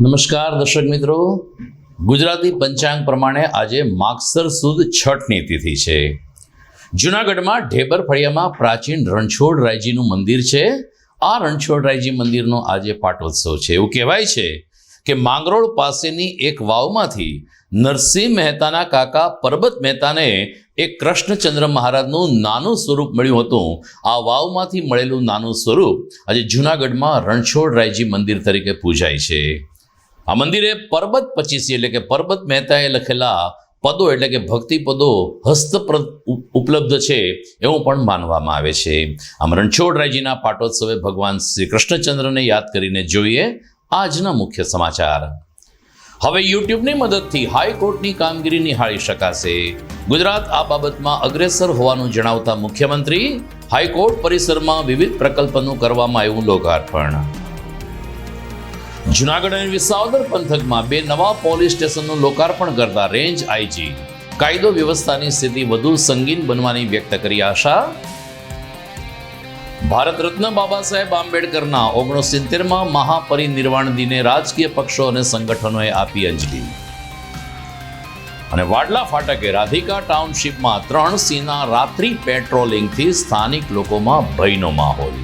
નમસ્કાર દર્શક મિત્રો. ગુજરાતી પંચાંગ પ્રમાણે આજે માગસર સુદ છઠની તિથિ છે. જૂનાગઢમાં ઢેબર ફળિયામાં પ્રાચીન રણછોડ રાયજીનું મંદિર છે. આ રણછોડ રાયજી મંદિરનો આજે પાટોત્સવ છે. એવું કહેવાય છે કે માંગરોળ પાસેની એક વાવમાંથી નરસિંહ મહેતાના કાકા પરબત મહેતાને એક કૃષ્ણચંદ્ર મહારાજનું નાનું સ્વરૂપ મળ્યું હતું. આ વાવમાંથી મળેલું નાનું સ્વરૂપ આજે જૂનાગઢમાં રણછોડ રાયજી મંદિર તરીકે પૂજાય છે. આ મંદિરે પરબત પચીસી એટલે કે પરબત મહેતાએ લખેલા પદો, એટલે કે ભક્તિ પદો હસ્તપ્ર ઉપ- ઉપલબ્ધ છે એવું પણ માનવામાં આવે છે. આમ રણછોડરાયજીના પાટોત્સવે ભગવાન શ્રી કૃષ્ણચંદ્રને યાદ કરીને જોઈએ આજના મુખ્ય સમાચાર. હવે યુટ્યુબની મદદથી હાઈકોર્ટની કામગીરી નિહાળી શકાશે. ગુજરાત આ બાબતમાં અગ્રેસર હોવાનું જણાવતા મુખ્યમંત્રી, હાઈકોર્ટ પરિસરમાં વિવિધ પ્રકલ્પનું કરવામાં આવ્યું લોકાર્પણ. જુનાગઢ અને વિસાવદર પંથકમાં બે નવા પોલીસ સ્ટેશનનું લોકાર્પણ કરતા રેન્જ આઈજી કાયદો વ્યવસ્થાની સ્થિતિ વધુ સંગીન બનવાની વ્યક્ત કરી આશા. ભારત રત્ન બાબા સાહેબ આંબેડકરના ઓગણસિત્તેરમાં મહાપરિનિર્વાણ દિને રાજકીય પક્ષો અને સંગઠનોએ આપી અંજલિ. અને વાડલા ફાટકે રાધિકા ટાઉનશીપમાં ત્રણ સીના રાત્રિ પેટ્રોલિંગથી સ્થાનિક લોકોમાં ભયનો માહોલ.